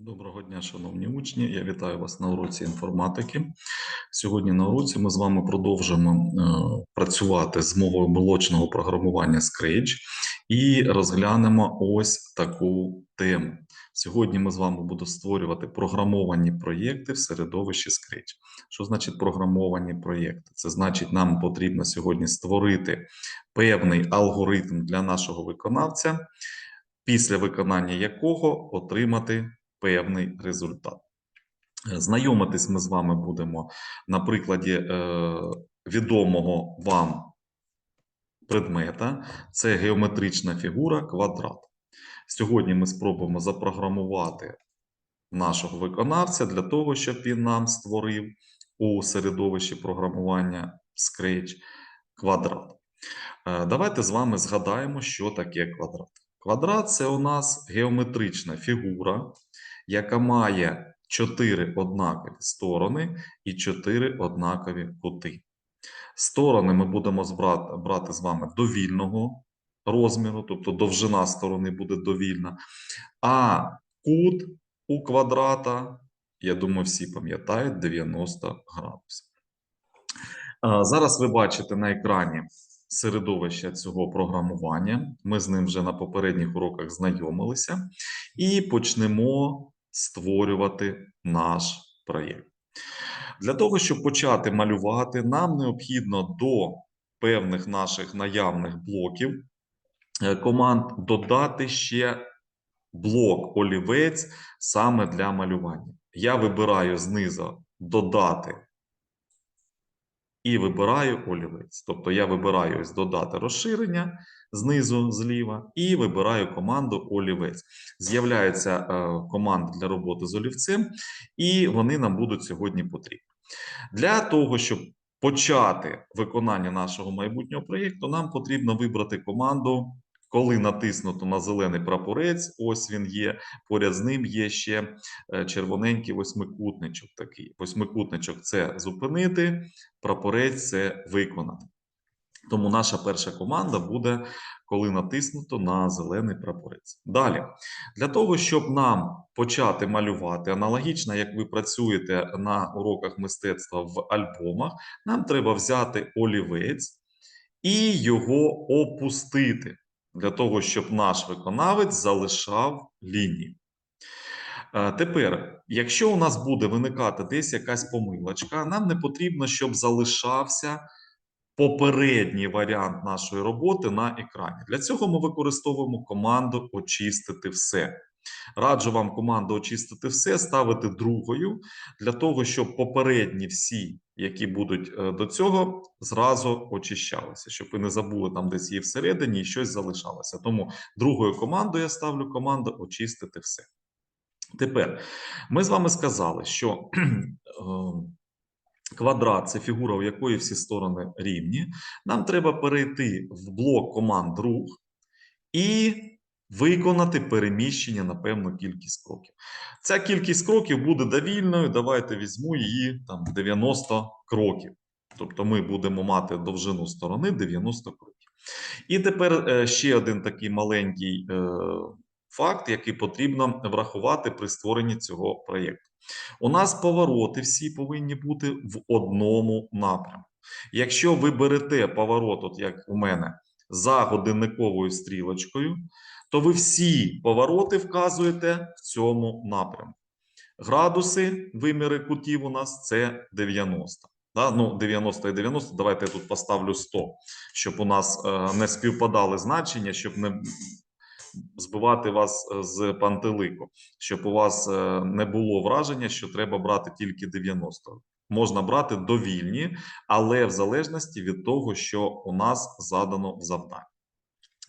Доброго дня, шановні учні. Я вітаю вас на уроці інформатики. Сьогодні на уроці ми з вами продовжимо е, працювати з мовою молочного програмування Scratch і розглянемо ось таку тему. Сьогодні ми з вами будемо створювати програмовані проєкти в середовищі Scratch. Що значить програмовані проєкти? Це значить, нам потрібно сьогодні створити певний алгоритм для нашого виконавця, після виконання якого отримати певний результат. Знайомитись ми з вами будемо на прикладі е, відомого вам предмета. Це геометрична фігура квадрат. Сьогодні ми спробуємо запрограмувати нашого виконавця для того, щоб він нам створив у середовищі програмування Scratch квадрат. Е, Давайте з вами згадаємо, що таке квадрат. Квадрат це у нас геометрична фігура, яка має 4 однакові сторони і 4 однакові кути. Сторони ми будемо брати з вами довільного розміру, тобто довжина сторони буде довільна. А кут у квадрата, я думаю, всі пам'ятають 90 градусів. Зараз ви бачите на екрані середовище цього програмування. Ми з ним вже на попередніх уроках знайомилися і почнемо створювати наш проєкт. Для того, щоб почати малювати, нам необхідно до певних наших наявних блоків е, команд додати ще блок олівець саме для малювання. Я вибираю знизу додати і вибираю олівець. Тобто я вибираю ось додати розширення знизу зліва і вибираю команду олівець. З'являється е, команда для роботи з олівцем, і вони нам будуть сьогодні потрібні. Для того, щоб почати виконання нашого майбутнього проєкту, нам потрібно вибрати команду. Коли натиснуто на зелений прапорець, ось він є. Поряд з ним є ще е, червоненький восьмикутничок. Такий восьмикутничок це зупинити, прапорець це виконати. Тому наша перша команда буде, коли натиснуто на зелений прапорець. Далі, для того, щоб нам почати малювати, аналогічно, як ви працюєте на уроках мистецтва в альбомах, нам треба взяти олівець і його опустити, для того, щоб наш виконавець залишав лінії. Е, Тепер, якщо у нас буде виникати десь якась помилочка, нам не потрібно, щоб залишався попередній варіант нашої роботи на екрані. Для цього ми використовуємо команду очистити все. Раджу вам команду очистити все, ставити другою, для того, щоб попередні всі, які будуть е, до цього, зразу очищалися, щоб ви не забули там десь її всередині і щось залишалося. Тому другою командою я ставлю команду очистити все. Тепер ми з вами сказали, що е, квадрат це фігура, у якої всі сторони рівні. Нам треба перейти в блок команд рух і виконати переміщення на певну кількість кроків. Ця кількість кроків буде довільною. Давайте візьму її там 90 кроків. Тобто ми будемо мати довжину сторони 90 кроків. І тепер е, ще один такий маленький е, факт, який потрібно врахувати при створенні цього проєкту. У нас повороти всі повинні бути в одному напрямку. Якщо ви берете поворот, от як у мене, за годинниковою стрілочкою, то ви всі повороти вказуєте в цьому напрямку. Градуси, виміри кутів у нас це 90. Да? Ну, 90 і 90, давайте я тут поставлю 100, щоб у нас е, не співпадали значення, щоб не збивати вас е, з пантелику, щоб у вас е, не було враження, що треба брати тільки 90. Можна брати довільні, але в залежності від того, що у нас задано в завданні.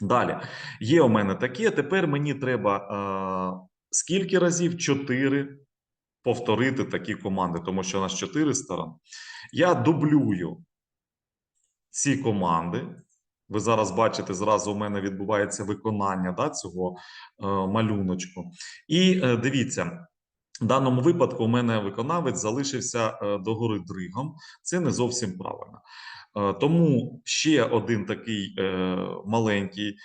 Далі, є у мене таке. Тепер мені треба е, скільки разів? 4 повторити такі команди, тому що у нас 4 сторони. Я дублюю ці команди. Ви зараз бачите, зразу у мене відбувається виконання да, цього е, малюночку. І е, дивіться, в даному випадку у мене виконавець залишився е, догори дригом. Це не зовсім правильно. Е, тому ще один такий е, маленький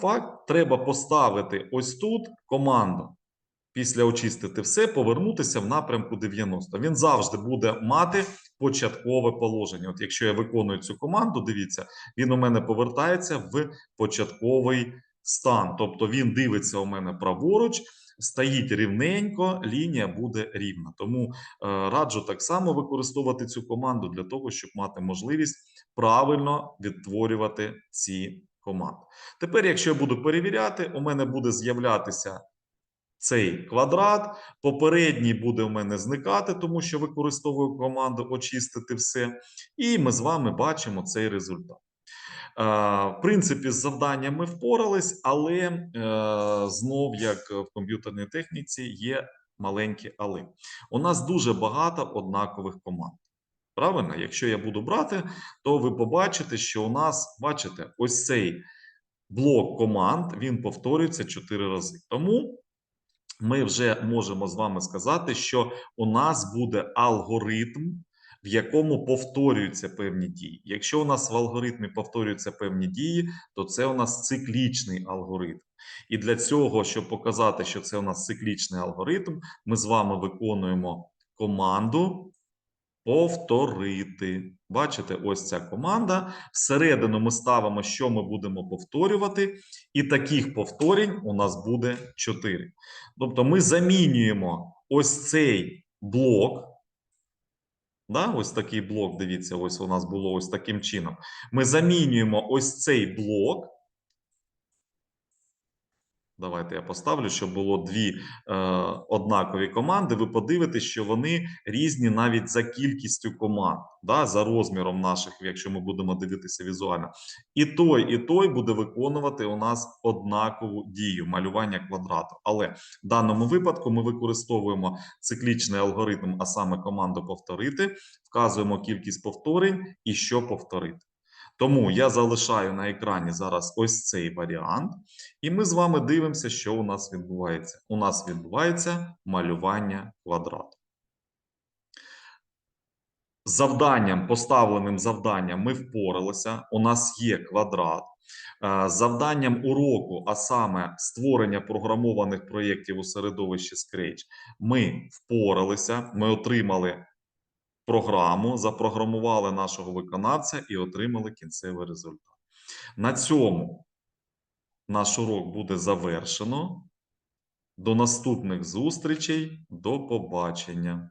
факт: треба поставити ось тут команду. Після очистити все, повернутися в напрямку 90. Він завжди буде мати початкове положення. От якщо я виконую цю команду, дивіться, він у мене повертається в початковий стан. Тобто він дивиться у мене праворуч, стоїть рівненько, лінія буде рівна. Тому е, раджу так само використовувати цю команду для того, щоб мати можливість правильно відтворювати ці команди. Тепер, якщо я буду перевіряти, у мене буде з'являтися цей квадрат. Попередній буде у мене зникати, тому що використовую команду очистити все. І ми з вами бачимо цей результат. Е, В принципі, з завданням ми впорались, але е, знов, як в комп'ютерній техніці, є маленькі але. У нас дуже багато однакових команд. Правильно, якщо я буду брати, то ви побачите, що у нас, бачите, ось цей блок команд він повторюється 4 рази. Тому ми вже можемо з вами сказати, що у нас буде алгоритм, в якому повторюються певні дії. Якщо у нас в алгоритмі повторюються певні дії, то це у нас циклічний алгоритм. І для цього, щоб показати, що це у нас циклічний алгоритм, ми з вами виконуємо команду повторити. Бачите, ось ця команда. Всередину ми ставимо, що ми будемо повторювати, і таких повторень у нас буде 4. Тобто ми замінюємо ось цей блок. Да, ось такий блок, дивіться, ось у нас було ось таким чином. Ми замінюємо ось цей блок. Давайте я поставлю, щоб було дві е, однакові команди. Ви подивитесь, що вони різні навіть за кількістю команд, да, за розміром наших, якщо ми будемо дивитися візуально. І той, і той буде виконувати у нас однакову дію малювання квадрату. Але в даному випадку ми використовуємо циклічний алгоритм, а саме команду повторити, вказуємо кількість повторень і що повторити. Тому я залишаю на екрані зараз ось цей варіант, і ми з вами дивимося, що у нас відбувається. У нас відбувається малювання квадрату. Завданням, поставленим завданням, ми впоралися. У нас є квадрат. Е, Завданням уроку, а саме створення програмованих проєктів у середовищі Scratch, ми впоралися. Ми отримали програму, запрограмували нашого виконавця і отримали кінцевий результат. На цьому наш урок буде завершено. До наступних зустрічей. До побачення.